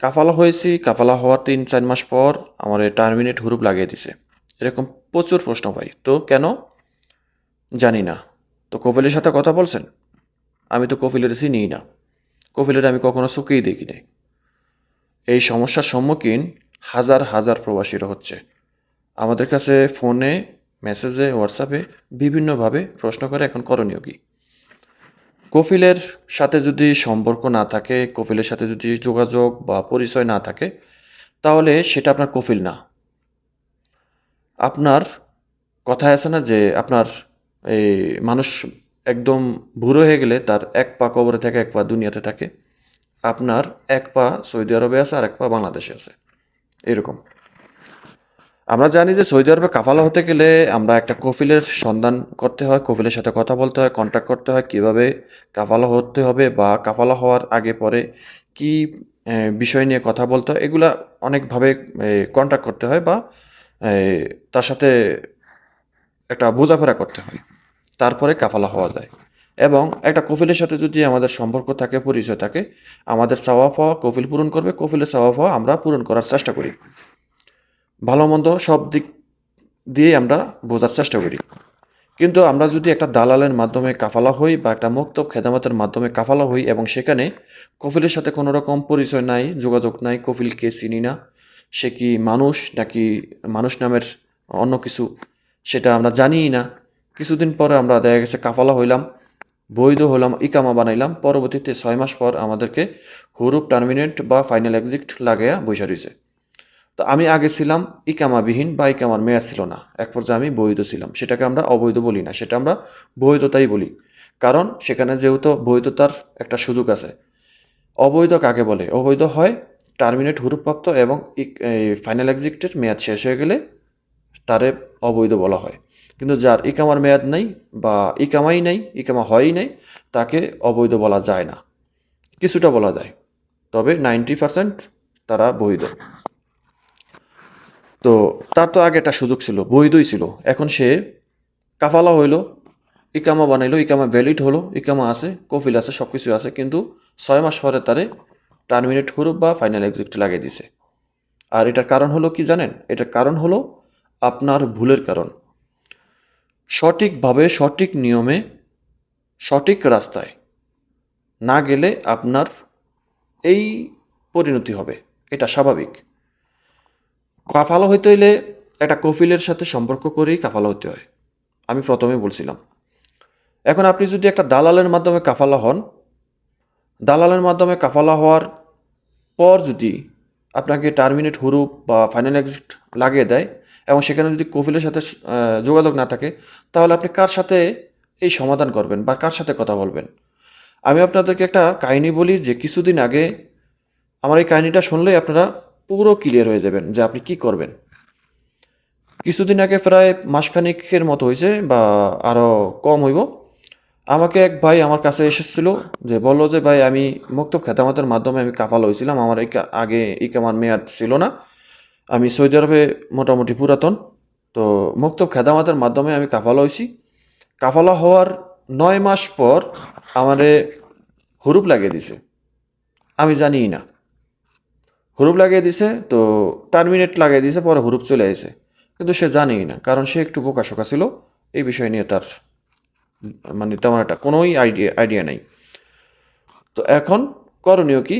কাফালা হয়েছি, কাফালা হওয়ার তিন, চার মাস পর আমার টার্মিনেট হুরুপ লাগিয়ে দিছে। এরকম প্রচুর প্রশ্ন পাই তো কেন? জানি না। তো কপিলের সাথে কথা বলছেন? আমি তো কপিলের চিনিই না। কপিলের আমি কখনো চোখেই দেখি নাই। এই সমস্যার সম্মুখীন হাজার হাজার প্রবাসীরা হচ্ছে। আমাদের কাছে ফোনে, মেসেজে, হোয়াটসঅ্যাপে বিভিন্নভাবে প্রশ্ন করে এখন করণীয় কী? কফিলের সাথে যদি সম্পর্ক না থাকে, কফিলের সাথে যদি যোগাযোগ বা পরিচয় না থাকে, তাহলে সেটা আপনার কফিল না। আপনার কথায় আছে না যে আপনার এই মানুষ একদম বুড়ো হয়ে গেলে তার এক পা কবরে থাকে, এক পা দুনিয়াতে থাকে। আপনার এক পা সৌদি আরবে আছে আর এক পা বাংলাদেশে আছে। এরকম। আমরা জানি যে সৌদি আরবে কাফালা হতে গেলে আমরা একটা কফিলের সন্ধান করতে হয়, কফিলের সাথে কথা বলতে হয় কন্ট্যাক্ট করতে হয়, কীভাবে কাফালা হতে হবে বা কাফালা হওয়ার আগে পরে কি বিষয় নিয়ে কথা বলতে হয়, এগুলা অনেকভাবে কন্ট্যাক্ট করতে হয় বা তার সাথে একটা বোঝাফেরা করতে হয়, তারপরে কাফালা হওয়া যায়। এবং একটা কফিলের সাথে যদি আমাদের সম্পর্ক থাকে, পরিচয় থাকে, আমাদের চাওয়া পাওয়া কফিল পূরণ করবে, কফিলের চাওয়া পাওয়া আমরা পূরণ করার চেষ্টা করি। ভালো মন্দ সব দিক দিয়ে আমরা বোঝার চেষ্টা করি। কিন্তু আমরা যদি একটা দালালের মাধ্যমে কাফালা হই বা একটা মুক্ত খেদামতের মাধ্যমে কাফালা হই এবং সেখানে কফিলের সাথে কোনো রকম পরিচয় নাই, যোগাযোগ নাই, কফিলকে চিনি না, সে কি মানুষ নাকি মানুষ নামের অন্য কিছু সেটা আমরা জানিই না। কিছুদিন পরে আমরা দেখা গেছে কাফালা হইলাম, বৈধ হলাম, ইকামা বানাইলাম, পরবর্তীতে ছয় মাস পর আমাদেরকে হুরুপ টার্মিনেট বা ফাইনাল এক্সিট লাগাইয়া বৈশা রয়েছে তো আমি আগে ছিলাম ইকামাবিহীন বা ইকামার মেয়াদ ছিল না। এক পর্যায়ে আমি বৈধ ছিলাম। সেটাকে আমরা অবৈধ বলি না। সেটা আমরা বৈধতাই বলি। কারণ সেখানে যেহেতু বৈধতার একটা সুযোগ আছে। অবৈধ কাকে বলে? অবৈধ হয় টার্মিনেট হুরুপ্রাপ্ত এবং ফাইনাল এক্সিটের মেয়াদ শেষ হয়ে গেলে তারে অবৈধ বলা হয়। কিন্তু যার ইকামার মেয়াদ নেই বা ইকামাই নেই, ইকামা হয়ই নেই, তাকে অবৈধ বলা যায় না। কিছুটা বলা যায়। তবে নাইনটি পার্সেন্ট তারা বৈধ। তো তার তো আগে একটা সুযোগ ছিল, বৈধই ছিল। এখন সে কাফালা হইল, ইকামা বানাইলো, ইকামা ভ্যালিড হলো, ইকামা আছে, কফিল আছে সব কিছু আছে, কিন্তু ছয় মাস পরে তারে টার্মিনেট হুরুপ বা ফাইনাল এক্সিট লাগিয়ে দিছে। আর এটার কারণ হলো কি জানেন? এটার কারণ হলো আপনার ভুলের কারণ। সঠিকভাবে সঠিক নিয়মে, সঠিক রাস্তায় না গেলে আপনার এই পরিণতি হবে। এটা স্বাভাবিক। কাফালা হইতে হইলে একটা কফিলের সাথে সম্পর্ক করেই কাফালা হতে হয়। আমি প্রথমে বলছিলাম। এখন আপনি যদি একটা দালালের মাধ্যমে কাফালা হন, দালালের মাধ্যমে কাফালা হওয়ার পর যদি আপনাকে টার্মিনেট হুরুপ বা ফাইনাল এক্সিট লাগিয়ে দেয় এবং সেখানে যদি কফিলের সাথে যোগাযোগ না থাকে, তাহলে আপনি কার সাথে এই সমাধান করবেন বা কার সাথে কথা বলবেন? আমি আপনাদেরকে একটা কাহিনী বলি যে কিছুদিন আগে আমার এই কাহিনীটা শুনলেই আপনারা পুরো ক্লিয়ার হয়ে যাবেন যে আপনি কি করবেন। কিছুদিন আগে প্রায় মাসখানিকের মতো হয়েছে বা আরও কম হইব। আমাকে এক ভাই আমার কাছে এসেছিল যে বলল যে, ভাই, আমি মুক্তব খেতামতের মাধ্যমে আমি কাফাল হয়েছিলাম। আমার এই আগে এই কামার মেয়াদ ছিল না। আমি সৌদি আরবে মোটামুটি পুরাতন। তো মুক্তব খেদামাতের মাধ্যমে আমি কাফালা হয়েছি। কাফালা হওয়ার নয় মাস পর আমারে হুরুপ লাগিয়ে দিছে। আমি জানিই না। হুরুপ লাগিয়ে দিছে, তো টার্মিনেট লাগিয়ে দিছে, পরে হুরুপ চলে আসে কিন্তু সে জানেই না, কারণ সে একটু বোকা শোকা ছিল, এই বিষয় নিয়ে তার মানে তেমন একটা কোনোই আইডিয়া আইডিয়া নেই। তো এখন করণীয় কি?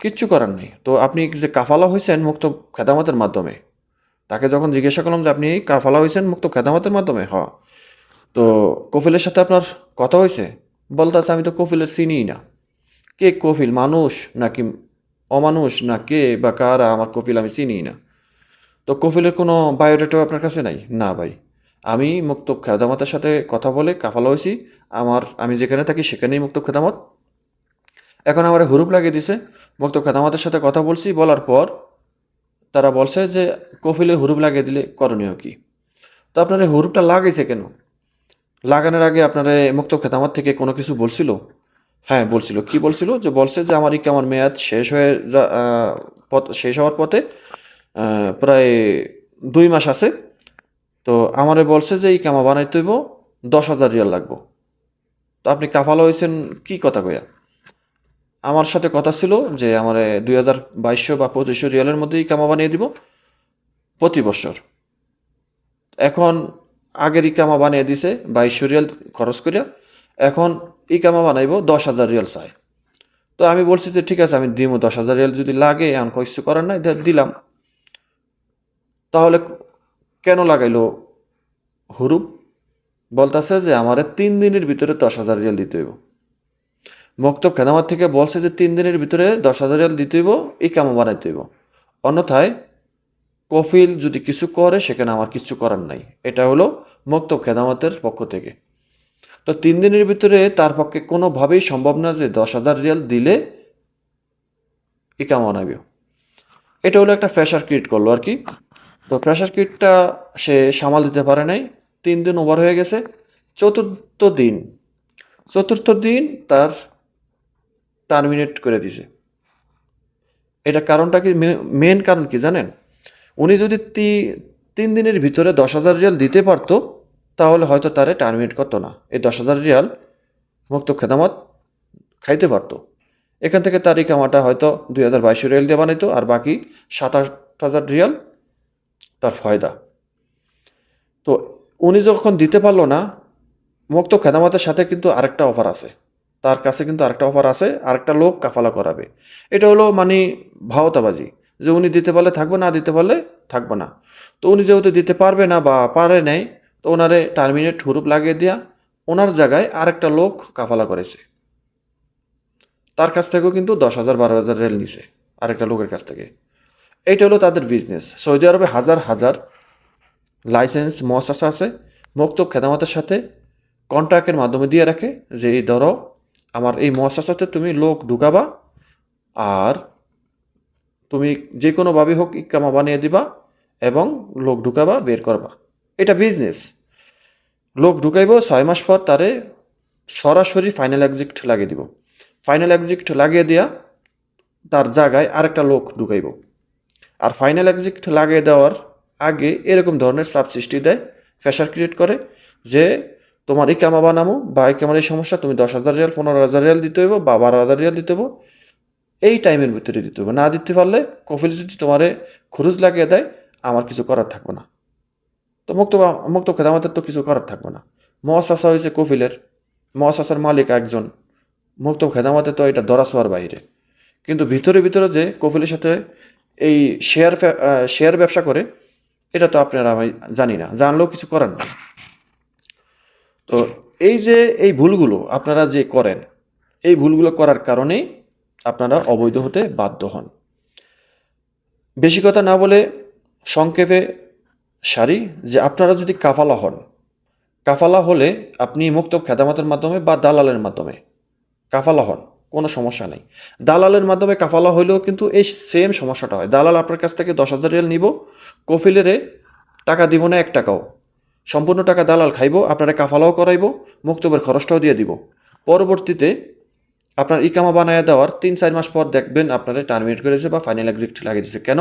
কিচ্ছু করার নেই। তো আপনি যে কাফালা হয়েছেন মুক্ত খেদামতের মাধ্যমে, তাকে যখন জিজ্ঞাসা করলাম যে আপনি কাফালা হয়েছেন মুক্ত খেদামতের মাধ্যমে? হ। তো কফিলের সাথে আপনার কথা হয়েছে বলতেছে, আমি তো কফিলের চিনিই না। কে কফিল, মানুষ নাকি অমানুষ না কে বা কারা আমার কফিল আমি চিনি না। তো কফিলের কোনো বায়োডাটাও আপনার কাছে নাই? না ভাই। আমি মুক্ত খেদামতের সাথে কথা বলে কাফালা হয়েছি। আমার, আমি যেখানে থাকি সেখানেই মুক্ত খেদামত। এখন আমার হুরুপ লাগিয়ে দিছে। মুক্ত খেদামতের সাথে কথা বলছি, বলার পর তারা বলছে যে কফিলে হুরুপ লাগিয়ে দিলে করণীয় কি? তো আপনার হুরুপটা লাগাইছে কেন? লাগানোর আগে আপনার মুক্ত খেতামত থেকে কোনো কিছু বলছিল? হ্যাঁ বলছিল। কি বলছিল? যে বলছে যে আমার আমার মেয়াদ শেষ হয়ে যা পথ, শেষ হওয়ার পথে প্রায় দুই মাস আছে। তো আমারে বলছে যে এই কামা বানাইতে হইব দশ হাজার রিয়াল লাগবো। তো আপনি কাফালা হয়েছেন কি কথা কইয়া? আমার সাথে কথা ছিল যে আমার দুই হাজার বাইশশো বা পঁচিশশো রিয়ালের মধ্যেই কামা বানিয়ে দিব প্রতি বছর। এখন আগের ইকামা বানিয়ে দিছে বাইশশো রিয়াল খরচ করিয়া এখন ইকামা বানাইব, দশ হাজার রিয়াল চাই। তো আমি বলছি যে, ঠিক আছে, আমি দিব দশ হাজার রিয়াল যদি লাগে, এখন কিছু করার নাই দিলাম। তাহলে কেন লাগাইলো হুরুপ? বলতেছে যে, আমার তিন দিনের ভিতরে দশ হাজার রিয়াল দিতে হইব। মক্তব খেদামাত থেকে বলছে যে, তিন দিনের ভিতরে দশ হাজার রিয়াল দিতে হইব এই কামা বানাইতে হইব। অন্যথায়, কফিল যদি কিছু করে, সেখানে আমার কিছু করার নাই। এটা হলো মক্তব খেদামাতের পক্ষ থেকে। তো তিন দিনের ভিতরে তার পক্ষে কোনোভাবেই সম্ভব না যে দশ হাজার রিয়াল দিলে ইকামা বানাবে এটা হলো একটা ফ্রেশার ক্রিয়েট করল আর কি। তো প্রেশার কিটটা সে সামাল দিতে পারে নাই। তিন দিন ওভার হয়ে গেছে। চতুর্থ দিন চতুর্থ দিন তার টার্মিনেট করে দিছে। এটা কারণটা কি? মেন কারণ কি জানেন? উনি যদি তিন দিনের ভিতরে দশ হাজার রিয়াল দিতে পারতো তাহলে হয়তো তারে টার্মিনেট করতো না। এই দশ হাজার রিয়াল মুক্ত খেদামত খাইতে পারতো। এখান থেকে তার এই কামাটা হয়তো দুই হাজার বাইশশো রিয়াল দিয়ে বানাইতো, আর বাকি সাত আট হাজার রিয়াল তার ফয়দা। তো উনি যখন দিতে পারল না, মুক্ত খেদামাতের সাথে কিন্তু আরেকটা অফার আছে। তার কাছে কিন্তু আরেকটা অফার আছে, আরেকটা লোক কাফালা করাবে। এটা হলো মানে ভাওতাবাজি, যে উনি দিতে পারলে থাকবে, না দিতে পারলে থাকবে না। তো উনি যেহেতু দিতে পারবে না বা পারে নাই তো ওনারে টার্মিনেট হুরুপ লাগিয়ে দেওয়া ওনার জায়গায় আরেকটা লোক কাফালা করেছে। তার কাছ থেকেও কিন্তু দশ হাজার, বারো হাজার রেল নিছে আরেকটা লোকের কাছ থেকে। এইটা হলো তাদের বিজনেস সৌদি আরবে হাজার হাজার লাইসেন্স মহাশাসা আছে মক্তব খেদামতের সাথে কন্ট্রাক্টের মাধ্যমে দিয়ে রাখে যে, এই ধরো, আমার এই মহাশাসাতে তুমি লোক ঢুকাবা আর তুমি যে কোনোভাবে হোক ইকামা বানিয়ে দিবা এবং লোক ঢুকাবা, বের করবা। এটা বিজনেস লোক ঢুকাইব, ছয় মাস পর তারে সরাসরি ফাইনাল এক্সিক্ট লাগিয়ে দিব। ফাইনাল এক্সিক্ট লাগিয়ে দিয়া তার জায়গায় আরেকটা লোক ঢুকাইব। আর ফাইনাল এক্সিট লাগিয়ে দেওয়ার আগে এরকম ধরনের চাপ সৃষ্টি দেয় ফ্যাশার ক্রিয়েট করে যে তোমার এই কামা বানামো বা এই কামার এই সমস্যা, তুমি দশ হাজার রিয়াল, পনেরো হাজার রিয়াল দিতে হইব বা বারো হাজার রিয়াল দিতে হইব, এই টাইমের ভিতরে দিতে হবে না দিতে পারলে কফিল যদি তোমারে খরচ লাগিয়ে দেয়, আমার কিছু করার থাকবে না। তো মুক্ত মুক্ত খেদামাতের তো কিছু করার থাকবে না। মহাশাসা হয়েছে কফিলের। মহাশাসার মালিক একজন। মুক্ত খেদামাতে তো এটা দরাছোয়ার বাইরে। কিন্তু ভিতরে ভিতরে যে কফিলের সাথে এই শেয়ার শেয়ার ব্যবসা করে, এটা তো আপনারা আমি জানি না। জানলেও কিছু করেন না। তো এই যে এই ভুলগুলো আপনারা যে করেন, এই ভুলগুলো করার কারণেই আপনারা অবৈধ হতে বাধ্য হন। বেশি কথা না বলে সংক্ষেপে সারি যে আপনারা যদি কাফালা হন, কাফালা হলে আপনি মুক্ত খেদামাতের মাধ্যমে বা দালালের মাধ্যমে কাফালা হন, কোনো সমস্যা নেই। দালালের মাধ্যমে কাফালা হইলেও কিন্তু এই সেম সমস্যাটা হয়। দালাল আপনার কাছ থেকে দশ হাজার রিয়াল নিব, কফিলেরে টাকা দিব না, এক টাকাও। সম্পূর্ণ টাকা দালাল খাইব, আপনারা কাফালাও করাইব, মুক্তবের খরচটাও দিয়ে দিব। পরবর্তীতে আপনার ইকামা বানায় দেওয়ার তিন, চার মাস পর দেখবেন আপনারা টার্মিনেট করেছে বা ফাইনাল এক্সিট লাগিয়ে দিয়েছে কেন?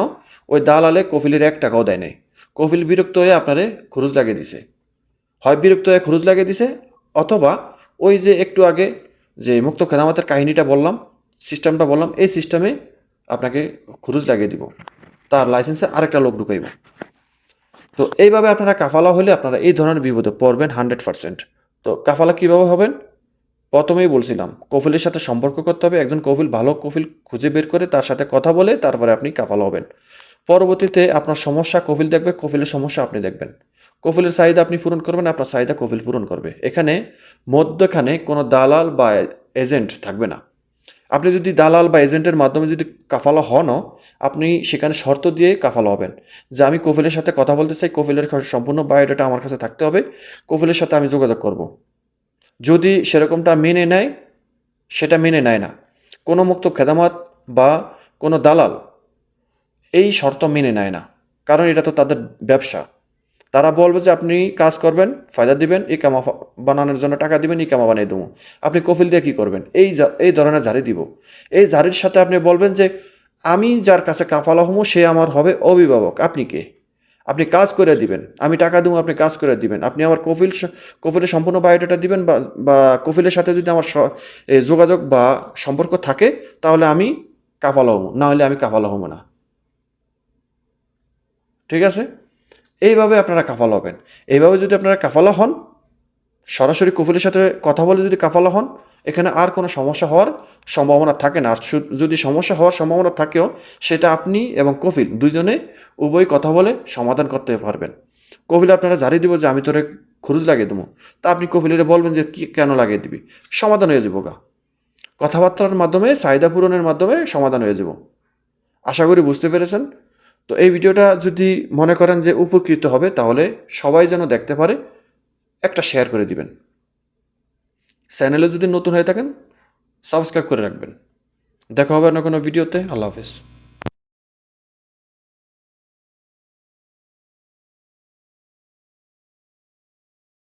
ওই দালালে কফিলের এক টাকাও দেয় নাই। কফিল বিরক্ত হয়ে আপনারে খরচ লাগিয়ে দিছে। হয় বিরক্ত হয়ে খরচ লাগিয়ে দিছে, অথবা ওই যে একটু আগে যে মুক্ত খেদামাতের কাহিনীটা বললাম সিস্টেমটা বললাম, এই সিস্টেমে আপনাকে খরচ লাগিয়ে দিব। তার লাইসেন্সে আরেকটা লোক ঢুকাইব। তো এইভাবে আপনারা কাফালা হলে আপনারা এই ধরনের বিপদে পড়বেন হান্ড্রেড পার্সেন্ট। তো কাফালা কীভাবে হবেন? প্রথমেই বলছিলাম, কফিলের সাথে সম্পর্ক করতে হবে। একজন কফিল ভালো কফিল খুঁজে বের করে তার সাথে কথা বলে তারপরে আপনি কাফালা হবেন। পরবর্তীতে আপনার সমস্যা কফিল দেখবে, কফিলের সমস্যা আপনি দেখবেন। কফিলের চাহিদা আপনি পূরণ করবেন, আপনার চাহিদা কফিল পূরণ করবে। এখানে মধ্যখানে কোনো দালাল বা এজেন্ট থাকবে না। আপনি যদি দালাল বা এজেন্টের মাধ্যমে যদি কাফালা হনও আপনি সেখানে শর্ত দিয়ে কাফালা হবেন যে আমি কফিলের সাথে কথা বলতে চাই, কফিলের সম্পূর্ণ বায়োডাটা আমার কাছে থাকতে হবে, কফিলের সাথে আমি যোগাযোগ করব। যদি সেরকমটা মেনে নেয়, সেটা মেনে নেয় না। কোনো মুক্ত খেদামাত বা কোনো দালাল এই শর্ত মেনে নেয় না। কারণ এটা তো তাদের ব্যবসা। তারা বলবে যে, আপনি কাজ করবেন, ফায়দা দিবেন এই কামা বানানোর জন্য টাকা দিবেন এই কামা বানিয়ে দেবো। আপনি কফিল দিয়ে কী করবেন? এই এই ধরনের ঝাড়ি দিব। এই ঝাড়ির সাথে আপনি বলবেন যে, আমি যার কাছে কাফালা হমো, সে আমার হবে অভিভাবক। আপনি কে? আপনি কাজ করে দিবেন। আমি টাকা দেবো, আপনি কাজ করে দিবেন। আপনি আমার কফিল কফিলের সম্পূর্ণ বায়োডাটা দিবেন বা বা কফিলের সাথে যদি আমার যোগাযোগ বা সম্পর্ক থাকে, তাহলে আমি কাফালা হব না হলে আমি কাফালা হব না। ঠিক আছে? এইভাবে আপনারা কাফালা হবেন। এইভাবে যদি আপনারা কাফালা হন, সরাসরি কফিলের সাথে কথা বলে যদি কাফালা হন, এখানে আর কোনো সমস্যা হওয়ার সম্ভাবনা থাকে না। আর যদি সমস্যা হওয়ার সম্ভাবনা থাকেও, সেটা আপনি এবং কফিল দুজনে উভয় কথা বলে সমাধান করতে পারবেন। কফিল আপনারা জারি দিব যে, আমি তোরে খরচ লাগিয়ে দেবো তা আপনি কফিলের বলবেন যে, কি কেন লাগিয়ে দিবি? সমাধান হয়ে যাব গা। কথাবার্তার মাধ্যমে, চাহিদা পূরণের মাধ্যমে সমাধান হয়ে যাব। আশা করি বুঝতে পেরেছেন? তো এই ভিডিওটা যদি মনে করেন যে উপকৃত হবে, তাহলে সবাই যেন দেখতে পারে, একটা শেয়ার করে দিবেন। চ্যানেলে যদি নতুন হয়ে থাকেন সাবস্ক্রাইব করে রাখবেন। দেখা হবে না কোনো ভিডিওতে আল্লাহ হাফেজ।